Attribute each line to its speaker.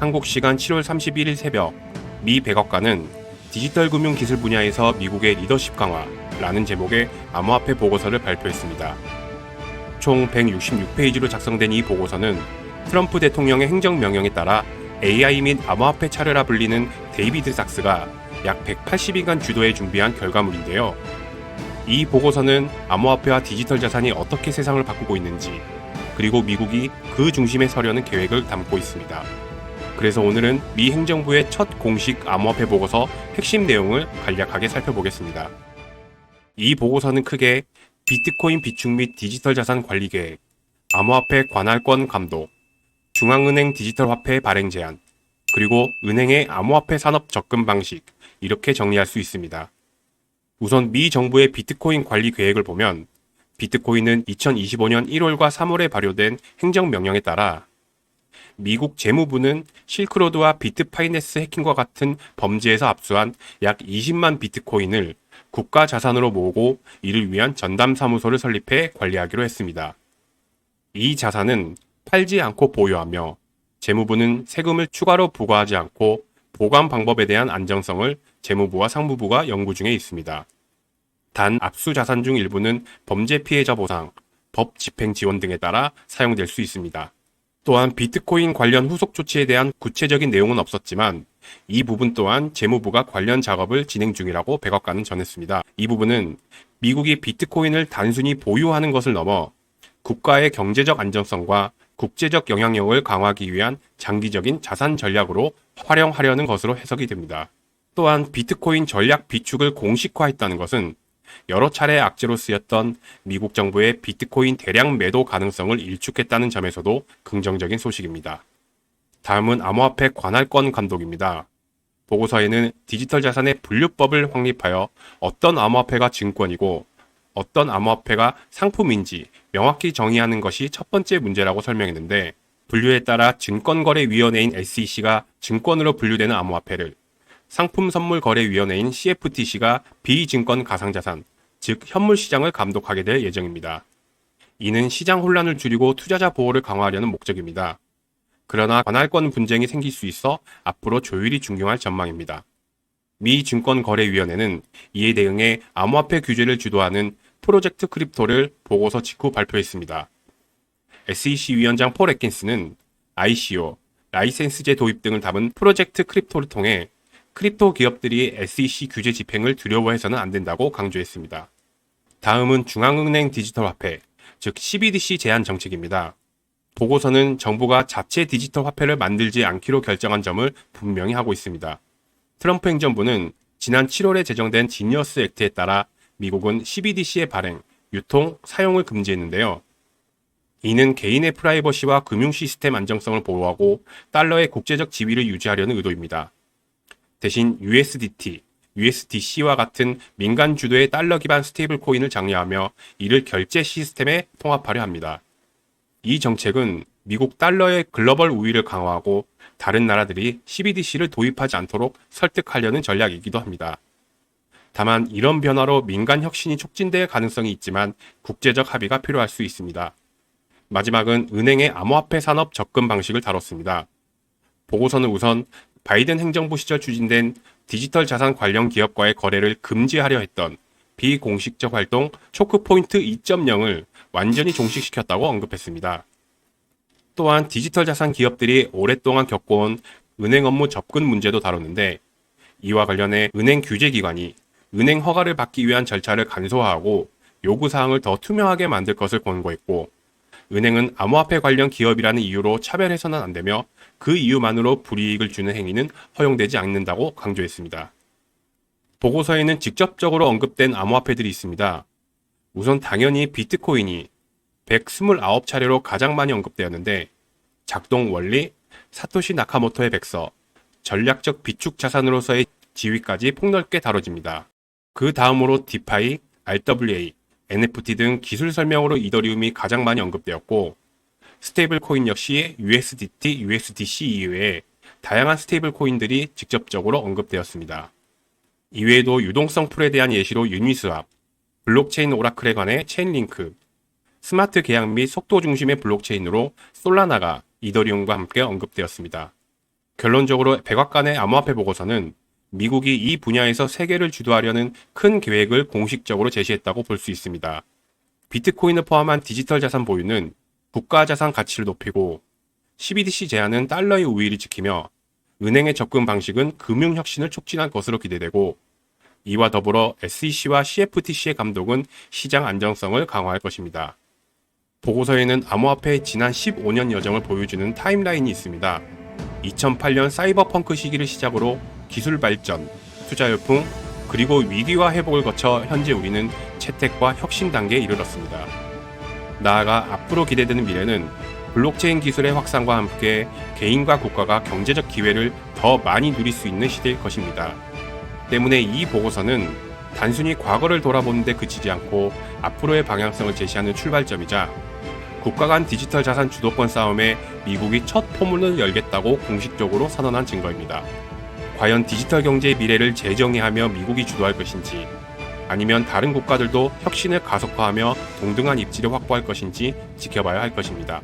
Speaker 1: 한국 시간 7월 31일 새벽 미 백악관은 디지털 금융 기술 분야에서 미국의 리더십 강화라는 제목의 암호화폐 보고서를 발표했습니다. 총 166페이지로 작성된 이 보고서는 트럼프 대통령의 행정 명령에 따라 AI 및 암호화폐 차례라 불리는 데이비드 삭스가 약 180일간 주도해 준비한 결과물인데요. 이 보고서는 암호화폐와 디지털 자산이 어떻게 세상을 바꾸고 있는지, 그리고 미국이 그 중심에 서려는 계획을 담고 있습니다. 그래서 오늘은 미 행정부의 첫 공식 암호화폐 보고서 핵심 내용을 간략하게 살펴보겠습니다. 이 보고서는 크게 비트코인 비축 및 디지털 자산 관리 계획, 암호화폐 관할권 감독, 중앙은행 디지털 화폐 발행 제한, 그리고 은행의 암호화폐 산업 접근 방식, 이렇게 정리할 수 있습니다. 우선 미 정부의 비트코인 관리 계획을 보면 비트코인은 2025년 1월과 3월에 발효된 행정명령에 따라 미국 재무부는 실크로드와 비트파이네스 해킹과 같은 범죄에서 압수한 약 20만 비트코인을 국가 자산으로 모으고 이를 위한 전담 사무소를 설립해 관리하기로 했습니다. 이 자산은 팔지 않고 보유하며 재무부는 세금을 추가로 부과하지 않고 보관 방법에 대한 안정성을 재무부와 상무부가 연구 중에 있습니다. 단 압수 자산 중 일부는 범죄 피해자 보상, 법 집행 지원 등에 따라 사용될 수 있습니다. 또한 비트코인 관련 후속 조치에 대한 구체적인 내용은 없었지만 이 부분 또한 재무부가 관련 작업을 진행 중이라고 백악관은 전했습니다. 이 부분은 미국이 비트코인을 단순히 보유하는 것을 넘어 국가의 경제적 안정성과 국제적 영향력을 강화하기 위한 장기적인 자산 전략으로 활용하려는 것으로 해석이 됩니다. 또한 비트코인 전략 비축을 공식화했다는 것은 여러 차례 악재로 쓰였던 미국 정부의 비트코인 대량 매도 가능성을 일축했다는 점에서도 긍정적인 소식입니다. 다음은 암호화폐 관할권 감독입니다. 보고서에는 디지털 자산의 분류법을 확립하여 어떤 암호화폐가 증권이고 어떤 암호화폐가 상품인지 명확히 정의하는 것이 첫 번째 문제라고 설명했는데 분류에 따라 증권거래위원회인 SEC가 증권으로 분류되는 암호화폐를 상품선물거래위원회인 CFTC가 비증권 가상자산, 즉 현물 시장을 감독하게 될 예정입니다. 이는 시장 혼란을 줄이고 투자자 보호를 강화하려는 목적입니다. 그러나 관할권 분쟁이 생길 수 있어 앞으로 조율이 중요할 전망입니다. 미 증권거래위원회는 이에 대응해 암호화폐 규제를 주도하는 프로젝트 크립토를 보고서 직후 발표했습니다. SEC 위원장 폴 애킨스는 ICO, 라이센스제 도입 등을 담은 프로젝트 크립토를 통해 크립토 기업들이 SEC 규제 집행을 두려워해서는 안 된다고 강조했습니다. 다음은 중앙은행 디지털 화폐, 즉 CBDC 제한 정책입니다. 보고서는 정부가 자체 디지털 화폐를 만들지 않기로 결정한 점을 분명히 하고 있습니다. 트럼프 행정부는 지난 7월에 제정된 지니어스 액트에 따라 미국은 CBDC의 발행, 유통, 사용을 금지했는데요. 이는 개인의 프라이버시와 금융 시스템 안정성을 보호하고 달러의 국제적 지위를 유지하려는 의도입니다. 대신 USDT, USDC와 같은 민간 주도의 달러 기반 스테이블 코인을 장려하며 이를 결제 시스템에 통합하려 합니다. 이 정책은 미국 달러의 글로벌 우위를 강화하고 다른 나라들이 CBDC를 도입하지 않도록 설득하려는 전략이기도 합니다. 다만 이런 변화로 민간 혁신이 촉진될 가능성이 있지만 국제적 합의가 필요할 수 있습니다. 마지막은 은행의 암호화폐 산업 접근 방식을 다뤘습니다. 보고서는 우선 바이든 행정부 시절 추진된 디지털 자산 관련 기업과의 거래를 금지하려 했던 비공식적 활동 초크포인트 2.0을 완전히 종식시켰다고 언급했습니다. 또한 디지털 자산 기업들이 오랫동안 겪어온 은행 업무 접근 문제도 다뤘는데 이와 관련해 은행 규제기관이 은행 허가를 받기 위한 절차를 간소화하고 요구사항을 더 투명하게 만들 것을 권고했고 은행은 암호화폐 관련 기업이라는 이유로 차별해서는 안 되며 그 이유만으로 불이익을 주는 행위는 허용되지 않는다고 강조했습니다. 보고서에는 직접적으로 언급된 암호화폐들이 있습니다. 우선 당연히 비트코인이 129차례로 가장 많이 언급되었는데 작동 원리, 사토시 나카모토의 백서, 전략적 비축 자산으로서의 지위까지 폭넓게 다뤄집니다. 그 다음으로 디파이, RWA, NFT 등 기술 설명으로 이더리움이 가장 많이 언급되었고 스테이블 코인 역시 USDT, USDC 이외에 다양한 스테이블 코인들이 직접적으로 언급되었습니다. 이외에도 유동성 풀에 대한 예시로 유니스왑, 블록체인 오라클에 관해 체인링크, 스마트 계약 및 속도 중심의 블록체인으로 솔라나가 이더리움과 함께 언급되었습니다. 결론적으로 백악관의 암호화폐 보고서는 미국이 이 분야에서 세계를 주도하려는 큰 계획을 공식적으로 제시했다고 볼 수 있습니다. 비트코인을 포함한 디지털 자산 보유는 국가 자산 가치를 높이고 CBDC 제한은 달러의 우위를 지키며 은행의 접근 방식은 금융 혁신을 촉진할 것으로 기대되고 이와 더불어 SEC와 CFTC의 감독은 시장 안정성을 강화할 것입니다. 보고서에는 암호화폐의 지난 15년 여정을 보여주는 타임라인이 있습니다. 2008년 사이버펑크 시기를 시작으로 기술 발전, 투자 열풍, 그리고 위기와 회복을 거쳐 현재 우리는 채택과 혁신 단계에 이르렀습니다. 나아가 앞으로 기대되는 미래는 블록체인 기술의 확산과 함께 개인과 국가가 경제적 기회를 더 많이 누릴 수 있는 시대일 것입니다. 때문에 이 보고서는 단순히 과거를 돌아보는데 그치지 않고 앞으로의 방향성을 제시하는 출발점이자 국가 간 디지털 자산 주도권 싸움에 미국이 첫 포문을 열겠다고 공식적으로 선언한 증거입니다. 과연 디지털 경제의 미래를 재정의하며 미국이 주도할 것인지 아니면 다른 국가들도 혁신을 가속화하며 동등한 입지를 확보할 것인지 지켜봐야 할 것입니다.